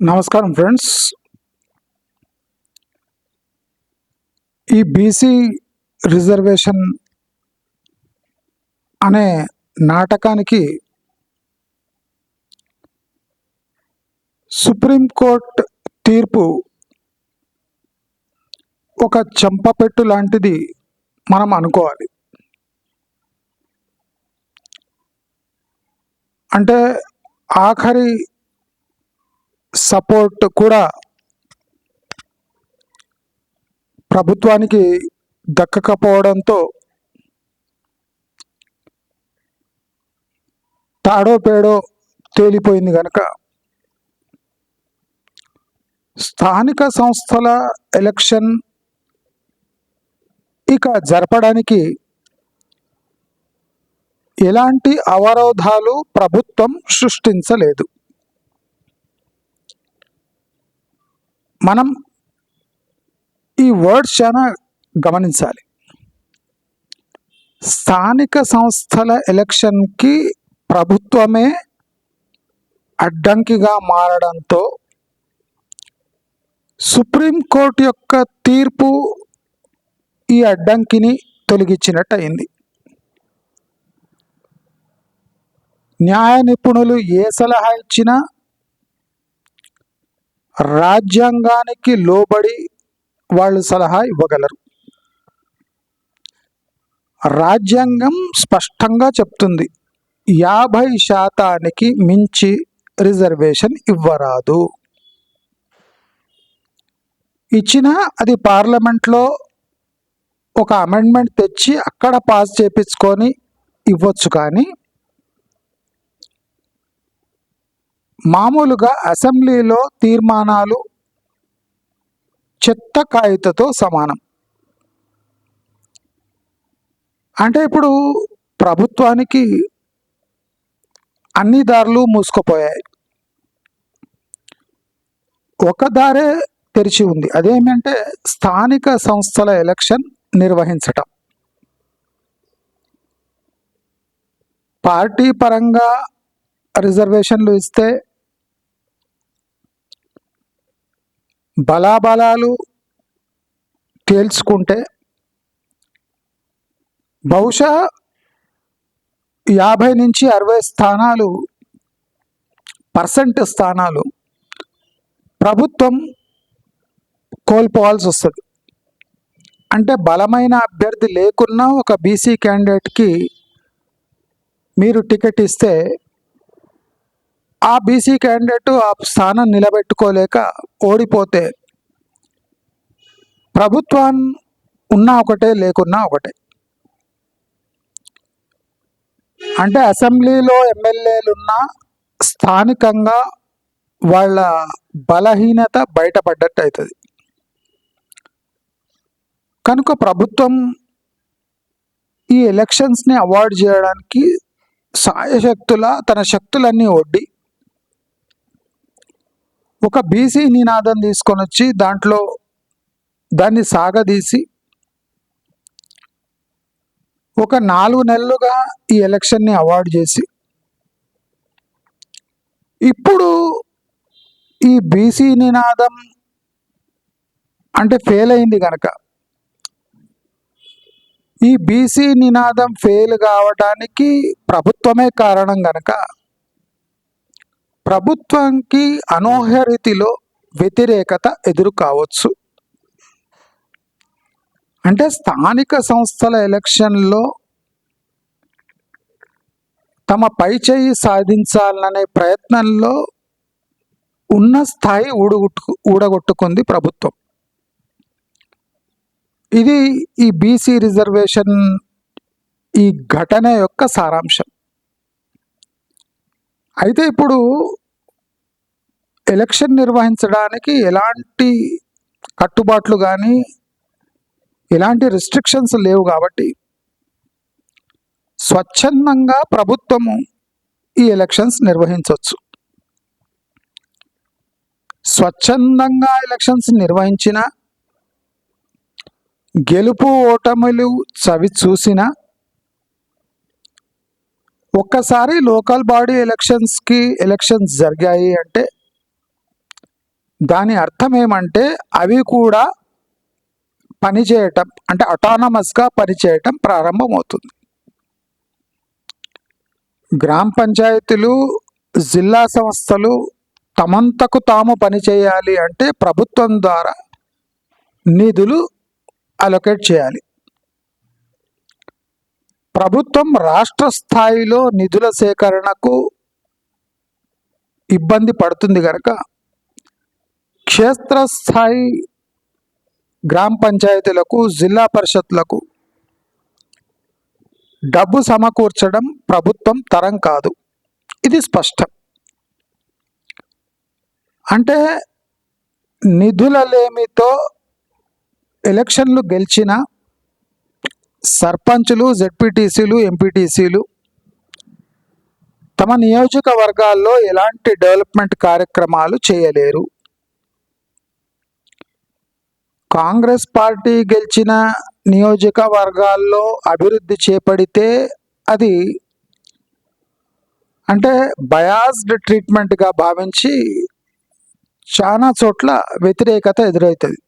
నమస్కారం ఫ్రెండ్స్. ఈ BC reservation అనే నాటకానికి సుప్రీంకోర్టు తీర్పు ఒక చెంపపెట్టు లాంటిది మనం అనుకోవాలి. అంటే ఆఖరి సపోర్ట్ కూడా ప్రభుత్వానికి దక్కకపోవడంతో తాడో పేడో తేలిపోయింది కనుక స్థానిక సంస్థల ఎలక్షన్ ఇక జరపడానికి ఎలాంటి అవరోధాలు ప్రభుత్వం సృష్టించలేదు. మనం ఈ వర్డ్స్ చాలా గమనించాలి. స్థానిక సంస్థల ఎలక్షన్కి ప్రభుత్వమే అడ్డంకిగా మారడంతో సుప్రీంకోర్టు యొక్క తీర్పు ఈ అడ్డంకిని తొలగించినట్టు అయింది న్యాయ నిపుణులు ఏ సలహా ఇచ్చినా రాజ్యాంగానికి లోబడి వాళ్ళు సలహా ఇవ్వగలరు. రాజ్యాంగం స్పష్టంగా చెప్తుంది. యాభై శాతానికి మించి రిజర్వేషన్ ఇవ్వరాదు. ఇచ్చినా అది పార్లమెంట్లో ఒక అమెండ్మెంట్ తెచ్చి అక్కడ పాస్ చేపించుకొని ఇవ్వచ్చు కానీ మామూలుగా అసెంబ్లీలో తీర్మానాలు చెత్త కాగితతో సమానం. అంటే ఇప్పుడు ప్రభుత్వానికి అన్ని దారులు మూసుకుపోయాయి. ఒక దారే తెరిచి ఉంది. అదేమంటే స్థానిక సంస్థల ఎలక్షన్ నిర్వహించటం. పార్టీ పరంగా రిజర్వేషన్లు ఇస్తే బలాబలాలు తేల్చుకుంటే బహుశా యాభై నుంచి అరవై స్థానాలు పర్సెంట్ స్థానాలు ప్రభుత్వం కోల్పోవాల్సి వస్తుంది. అంటే బలమైన అభ్యర్థి లేకున్నా ఒక బీసీ క్యాండిడేట్కి మీరు టికెట్ ఇస్తే ఆ బీసీ క్యాండిడేట్ ఆ స్థానం నిలబెట్టుకోలేక ఓడిపోతే ప్రభుత్వం ఉన్నా ఒకటే లేకున్నా ఒకటే. అంటే అసెంబ్లీలో ఎమ్మెల్యేలు ఉన్న స్థానికంగా వాళ్ళ బలహీనత బయటపడ్డట్టు అవుతుంది కనుక ప్రభుత్వం ఈ ఎలక్షన్స్ని అవాయిడ్ చేయడానికి సాయశక్తుల తన శక్తులన్నీ ఒడ్డి ఒక బీసీ నినాదం తీసుకొని వచ్చి దాంట్లో దాన్ని సాగదీసి ఒక నాలుగు నెలలుగా ఈ ఎలక్షన్ని అవాయిడ్ చేసి ఇప్పుడు ఈ బీసీ నినాదం అంటే ఫెయిల్ అయింది కనుక ఈ బీసీ నినాదం ఫెయిల్ కావడానికి ప్రభుత్వమే కారణం కనుక ప్రభుత్వంకి అనూహ్య రీతిలో వ్యతిరేకత ఎదురు కావచ్చు అంటే స్థానిక సంస్థల ఎలక్షన్లో తమ పై చేయి సాధించాలనే ప్రయత్నంలో ఉన్న స్థాయి ఊడగొట్టు ఊడగొట్టుకుంది ప్రభుత్వం. ఇది ఈ బీసీ రిజర్వేషన్ ఈ ఘటన యొక్క సారాంశం. అయితే ఇప్పుడు ఎలక్షన్ నిర్వహించడానికి ఎలాంటి కట్టుబాట్లు కానీ ఎలాంటి రిస్ట్రిక్షన్స్ లేవు కాబట్టి స్వచ్ఛందంగా ప్రభుత్వము ఈ ఎలక్షన్స్ నిర్వహించవచ్చు స్వచ్ఛందంగా ఎలక్షన్స్ నిర్వహించిన గెలుపు ఓటములు చవి చూసిన ఒక్కసారి లోకల్ బాడీ ఎలక్షన్స్కి ఎలక్షన్స్ జరిగాయి అంటే దాని అర్థం ఏమంటే అవి కూడా పనిచేయటం అంటే అటానమస్గా పనిచేయటం ప్రారంభమవుతుంది. గ్రామ పంచాయతీలు జిల్లా సంస్థలు తమంతకు తాము పనిచేయాలి అంటే ప్రభుత్వం ద్వారా నిధులు అలొకేట్ చేయాలి. ప్రభుత్వం రాష్ట్ర స్థాయిలో నిధుల సేకరణకు ఇబ్బంది పడుతుంది కనుక క్షేత్రస్థాయి గ్రామ పంచాయతీలకు జిల్లా పరిషత్లకు డబ్బు సమకూర్చడం ప్రభుత్వం తరం కాదు. ఇది స్పష్టం. అంటే నిధులలేమితో ఎలక్షన్లు గెలిచిన సర్పంచులు జెడ్పీటీసీలు ఎంపీటీసీలు తమ నియోజకవర్గాల్లో ఎలాంటి డెవలప్మెంట్ కార్యక్రమాలు చేయలేరు. కాంగ్రెస్ పార్టీ గెలిచిన నియోజకవర్గాల్లో అభివృద్ధి చేపడితే అది అంటే బయాస్డ్ ట్రీట్మెంట్గా భావించి చాలా చోట్ల వ్యతిరేకత ఎదురవుతుంది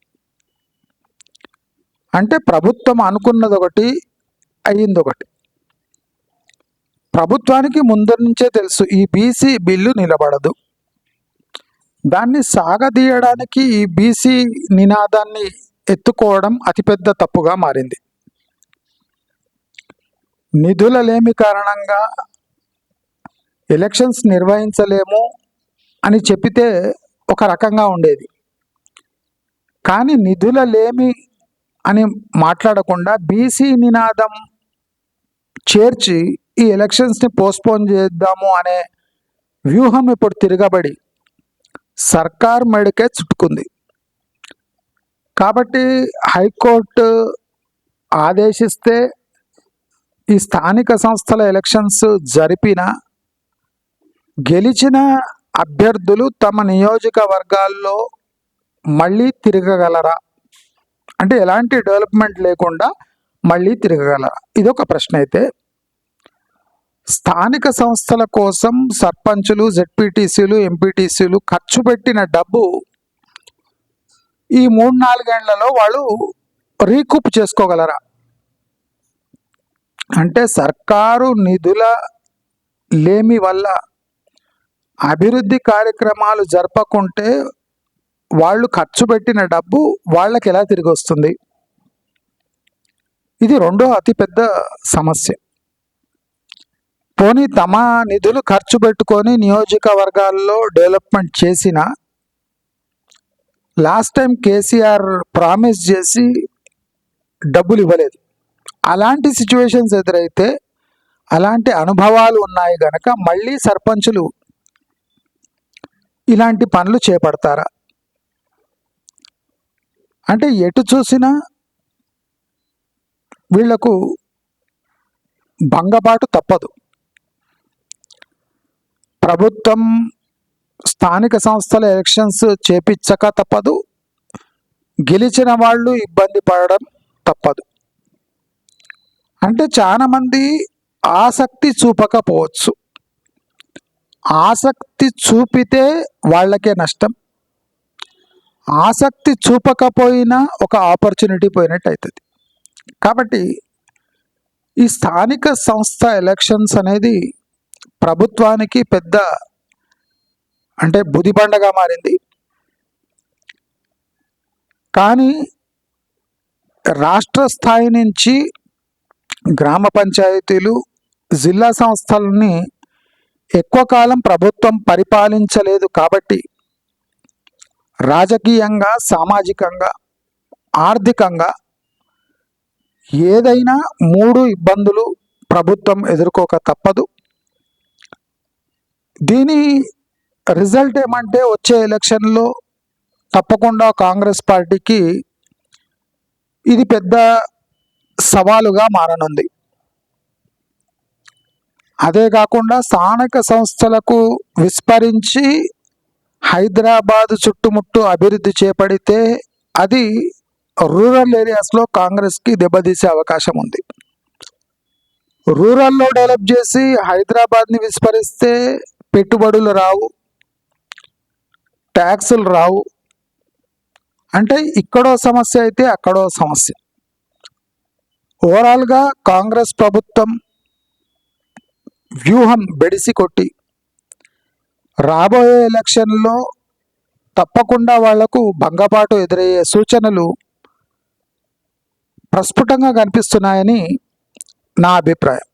అంటే ప్రభుత్వం అనుకున్నది ఒకటి అయ్యింది ఒకటి ప్రభుత్వానికి ముందు నుంచే తెలుసు ఈ బీసీ బిల్లు నిలబడదు. దాన్ని సాగదీయడానికి ఈ బీసీ నినాదాన్ని ఎత్తుకోవడం అతిపెద్ద తప్పుగా మారింది. నిధుల లేమి కారణంగా ఎలక్షన్స్ నిర్వహించలేము అని చెప్పితే ఒక రకంగా ఉండేది. కానీ నిధుల లేమి అని మాట్లాడకుండా బీసీ నినాదం చేర్చి ఈ ఎలక్షన్స్ని పోస్ట్పోన్ చేద్దాము అనే వ్యూహం ఇప్పుడు తిరగబడి సర్కార్ మెడకే చుట్టుకుంది. కాబట్టి హైకోర్టు ఆదేశిస్తే ఈ స్థానిక సంస్థల ఎలక్షన్స్ జరిపిన గెలిచిన అభ్యర్థులు తమ నియోజకవర్గాల్లో మళ్ళీ తిరగగలరా? అంటే ఎలాంటి డెవలప్మెంట్ లేకుండా మళ్ళీ తిరగగలరా? ఇదొక ప్రశ్న అయితే. స్థానిక సంస్థల కోసం సర్పంచులు జెడ్పీటీసీలు ఎంపీటీసీలు ఖర్చు పెట్టిన డబ్బు ఈ మూడు నాలుగేళ్ళలో వాళ్ళు రీకూప్ చేసుకోగలరా? అంటే సర్కారు నిధుల లేమి వల్ల అభివృద్ధి కార్యక్రమాలు జరపకుంటే వాళ్ళు ఖర్చు పెట్టిన డబ్బు వాళ్ళకి ఎలా తిరిగి వస్తుంది ఇది రెండో అతిపెద్ద సమస్య. పోనీ తమ నిధులు ఖర్చు పెట్టుకొని నియోజకవర్గాల్లో డెవలప్మెంట్ చేసిన లాస్ట్ టైం కేసీఆర్ ప్రామిస్ చేసి డబ్బులు ఇవ్వలేదు. అలాంటి సిచ్యువేషన్స్ ఎదురైతే అలాంటి అనుభవాలు ఉన్నాయి గనక మళ్ళీ సర్పంచులు ఇలాంటి పనులు చేపడతారా? అంటే ఎటు చూసినా వీళ్ళకు భంగపాటు తప్పదు. ప్రభుత్వం స్థానిక సంస్థల ఎలక్షన్స్ చేపించక తప్పదు. గెలిచిన వాళ్ళు ఇబ్బంది పడడం తప్పదు. అంటే చాలామంది ఆసక్తి చూపకపోవచ్చు. ఆసక్తి చూపితే వాళ్ళకే నష్టం. ఆసక్తి చూపకపోయినా ఒక ఆపర్చునిటీ పోయినట్టు అవుతుంది కాబట్టి ఈ స్థానిక సంస్థ ఎలక్షన్స్ అనేది ప్రభుత్వానికి పెద్ద అంటే బుదిబండగా మారింది. కానీ రాష్ట్ర స్థాయి నుంచి గ్రామ పంచాయతీలు జిల్లా సంస్థలని ఎక్కువ కాలం ప్రభుత్వం పరిపాలించలేదు కాబట్టి రాజకీయంగా సామాజికంగా ఆర్థికంగా ఏదైనా మూడు ఇబ్బందులు ప్రభుత్వం ఎదుర్కోక తప్పదు. దీని రిజల్ట్ ఏమంటే వచ్చే ఎలక్షన్లో తప్పకుండా కాంగ్రెస్ పార్టీకి ఇది పెద్ద సవాలుగా మారనుంది. అదే కాకుండా స్థానిక సంస్థలకు విస్మరించి హైదరాబాద్ చుట్టుముట్టు అభివృద్ధి చేపడితే అది రూరల్ ఏరియాస్లో కాంగ్రెస్కి దెబ్బతీసే అవకాశం ఉంది. రూరల్లో డెవలప్ చేసి హైదరాబాద్ని విస్మరిస్తే పెట్టుబడులు రావు ట్యాక్సులు రావు. అంటే ఇక్కడో సమస్య అయితే అక్కడో సమస్య. ఓవరాల్గా కాంగ్రెస్ ప్రభుత్వం వ్యూహం బెడిసి కొట్టి రాబోయే ఎలక్షన్లో తప్పకుండా వాళ్ళకు భంగపాటు ఎదురయ్యే సూచనలు ప్రస్ఫుటంగా కనిపిస్తున్నాయని నా అభిప్రాయం.